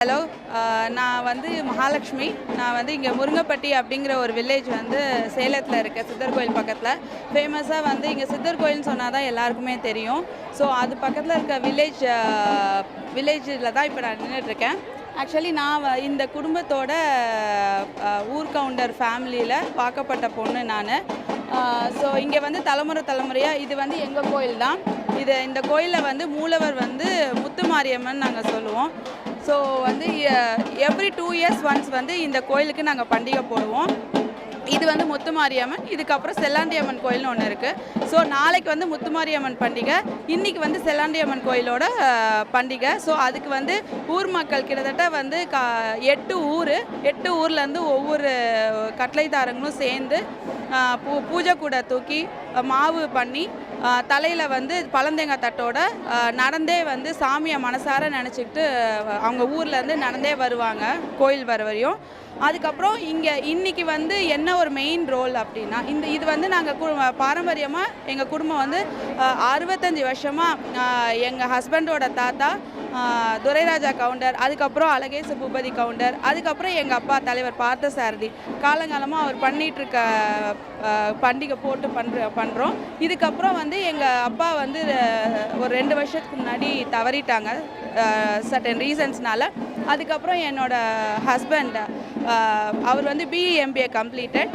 Hello நான் வந்து மகாலட்சுமி. நான் வந்து இங்கே முருங்கப்பட்டி அப்படிங்கிற ஒரு வில்லேஜ் வந்து சேலத்தில் இருக்க சித்தர் கோயில் பக்கத்தில். ஃபேமஸாக வந்து இங்கே சித்தர் கோயில்னு சொன்னால் தான் எல்லாருக்குமே தெரியும். ஸோ அது பக்கத்தில் இருக்க வில்லேஜ் வில்லேஜில் தான் இப்போ நான் நின்றுட்டுருக்கேன் ஆக்சுவலி நான் வ- இந்த குடும்பத்தோட ஊர் கவுண்டர் ஃபேமிலியில் பார்க்கப்பட்ட பொண்ணு நான். ஸோ இங்கே வந்து தலைமுறை தலைமுறையாக இது வந்து எங்கள் கோயில் தான். இது இந்த கோயிலில் வந்து மூலவர் வந்து முத்துமாரியம்மன் நாங்கள் சொல்லுவோம். ஸோ வந்து எவ்ரி டூ இயர்ஸ் ஒன்ஸ் வந்து இந்த கோயிலுக்கு நாங்கள் பண்டிகை போடுவோம். இது வந்து முத்துமாரியம்மன் இதுக்கப்புறம் செல்லாண்டியம்மன் கோயில்னு ஒன்று இருக்குது ஸோ நாளைக்கு வந்து முத்துமாரியம்மன் பண்டிகை இன்றைக்கி வந்து செல்லாண்டியம்மன் கோயிலோட பண்டிகை. ஸோ அதுக்கு வந்து ஊர் மக்கள் கிட்டத்தட்ட வந்து கா எட்டு ஊர் எட்டு ஊர்லேருந்து ஒவ்வொரு கட்டளைதாரங்களும் சேர்ந்து பூ பூஜை கூட தூக்கி மாவு பண்ணி தலையில் வந்து பழந்தேங்காய் தட்டோட நடந்தே வந்து சாமியை மனசார நினச்சிக்கிட்டு அவங்க ஊர்லேருந்து நடந்தே வருவாங்க கோயில் வர வரையும். அதுக்கப்புறம் இங்கே இன்னைக்கு வந்து என்ன ஒரு மெயின் ரோல் அப்படின்னா இந்த இது வந்து நாங்கள் கு பாரம்பரியமாக எங்கள் குடும்பம் வந்து அறுபத்தஞ்சி அறுபத்தஞ்சு வருஷமாக எங்கள் ஹஸ்பண்டோட தாத்தா துரைராஜா கவுண்டர் அதுக்கப்புறம் அழகேச பூபதி கவுண்டர் அதுக்கப்புறம் எங்கள் அப்பா தலைவர் பார்த்த சாரதி காலங்காலமாக அவர் பண்ணிகிட்ருக்க பண்டிகை போட்டு பண்ணுற பண்ணுறோம் இதுக்கப்புறம் வந்து எங்கள் அப்பா வந்து ஒரு ரெண்டு வருஷத்துக்கு முன்னாடி தவறிட்டாங்க சர்டன் ரீசன்ஸ்னால அதுக்கப்புறம் என்னோட ஹஸ்பண்ட் அவர் வந்து பிஇ எம்பிஏ கம்ப்ளீட்டட்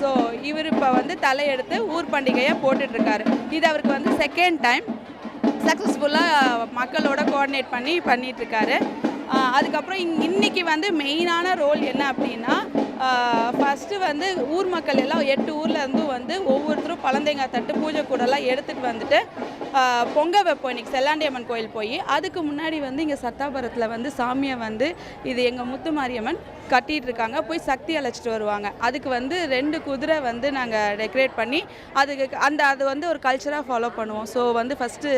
ஸோ இவர் இப்போ வந்து தலையெடுத்து ஊர் பண்டிகையை போட்டுட்ருக்காரு. இது அவருக்கு வந்து செகண்ட் டைம் சக்ஸஸ்ஃபுல்லாக மக்களோட கோஆர்டினேட் பண்ணி பண்ணிகிட்ருக்காரு அதுக்கப்புறம் இங் இன்னைக்கு வந்து மெயினான ரோல் என்ன அப்படின்னா ஃபஸ்ட்டு வந்து ஊர் மக்கள் எல்லாம் எட்டு ஊர்லேருந்தும் வந்து ஒவ்வொருத்தரும் பழந்தேங்காய் தட்டு பூஜை கூடலாம் எடுத்துகிட்டு வந்துட்டு பொங்கல் பொங்க வைப்போம். இன்னைக்கு செல்லாண்டியம்மன் கோயில் போய் அதுக்கு முன்னாடி வந்து இங்கே சத்தாபுரத்தில் வந்து சாமியை வந்து இது எங்கள் முத்துமாரியம்மன் கட்டிகிட்டு இருக்காங்க. போய் சக்தி அழைச்சிட்டு வருவாங்க. அதுக்கு வந்து ரெண்டு குதிரை வந்து நாங்கள் டெக்கரேட் பண்ணி அதுக்கு அந்த அது வந்து ஒரு கல்ச்சராக ஃபாலோ பண்ணுவோம். ஸோ வந்து ஃபஸ்ட்டு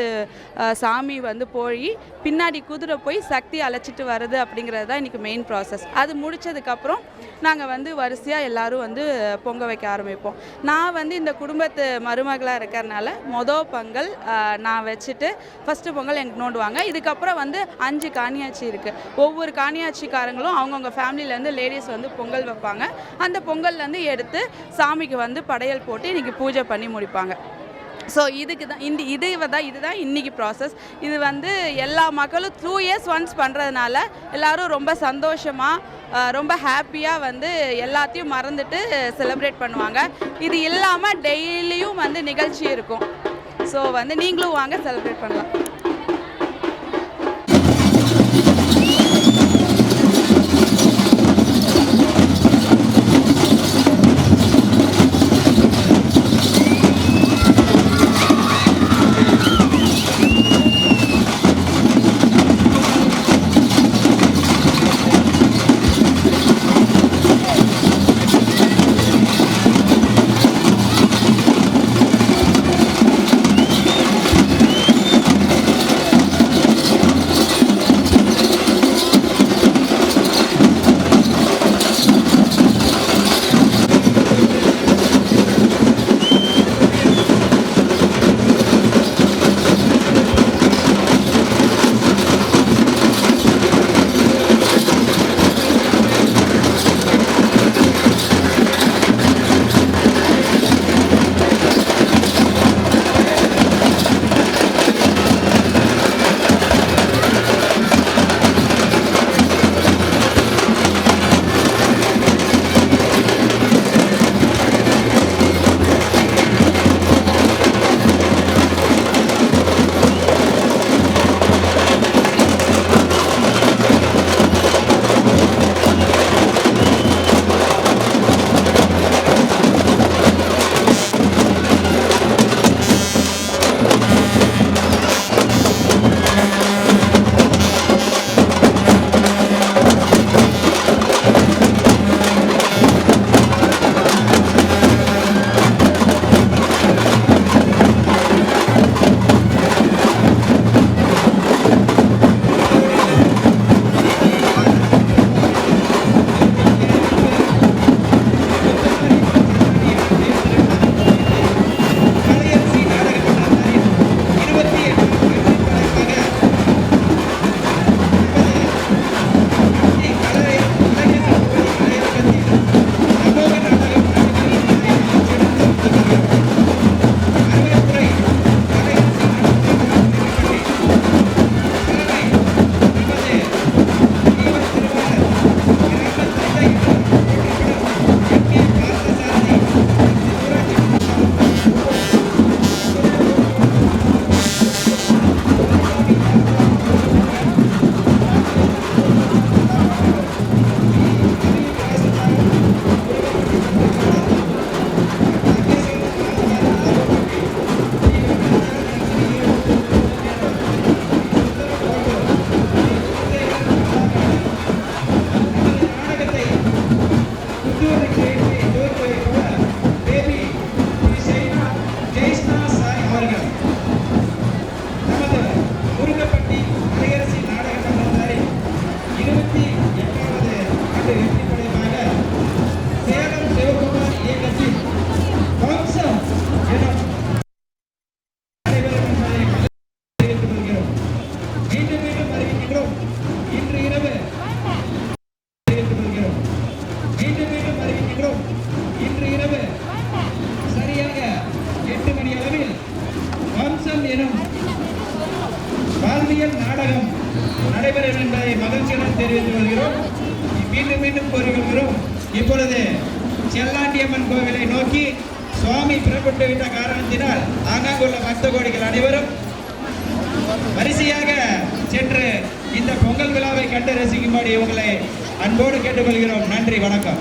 சாமி வந்து போய் பின்னாடி குதிரை போய் சக்தி அழைச்சிட்டு வருது அப்படிங்கிறது தான் இன்றைக்கி மெயின் ப்ராசஸ் அது முடிச்சதுக்கப்புறம் நாங்கள் வந்து வரிசையாக எல்லாரும் வந்து பொங்க வைக்க ஆரம்பிப்போம். நான் வந்து இந்த குடும்பத்து மருமகளாக இருக்கிறனால மொதல் பொங்கல் நான் வச்சுட்டு ஃபஸ்ட்டு பொங்கல் எனக்கு நோண்டுவாங்க. இதுக்கப்புறம் வந்து அஞ்சு காணியாச்சி இருக்குது ஒவ்வொரு காணியாட்சிக்காரங்களும் அவங்கவுங்க ஃபேமிலியிலேருந்து லேடிஸ் வந்து பொங்கல் வைப்பாங்க. அந்த பொங்கல்லேருந்து எடுத்து சாமிக்கு வந்து படையல் போட்டு இன்றைக்கி பூஜை பண்ணி முடிப்பாங்க. ஸோ இதுக்கு தான் இந்த இது தான் இதுதான் இன்றைக்கி ப்ராசஸ் இது வந்து எல்லா மக்களும் டூ இயர்ஸ் ஒன்ஸ் பண்ணுறதுனால எல்லாரும் ரொம்ப சந்தோஷமாக ரொம்ப ஹாப்பியாக வந்து எல்லாத்தையும் மறந்துட்டு செலிப்ரேட் பண்ணுவாங்க. இது இல்லாமல் டெய்லியும் வந்து நிகழ்ச்சி இருக்கும். ஸோ வந்து நீங்களும் வாங்க செலிப்ரேட் பண்ணலாம். Let's do it again. தெரிவித்துக் கொள்கிறோம். மீண்டும் மீண்டும் கோரிக்கொள்கிறோம் இப்பொழுது செல்லாண்டியம்மன் கோவிலை நோக்கி சுவாமி புறப்பட்டு விட்ட காரணத்தினால் ஆங்காங்குள்ள பக்த கோடிகள் அனைவரும் வரிசையாக சென்று இந்த பொங்கல் விழாவை கண்டு ரசிக்கும்படி உங்களை அன்போடு கேட்டுக்கொள்கிறோம். நன்றி வணக்கம்.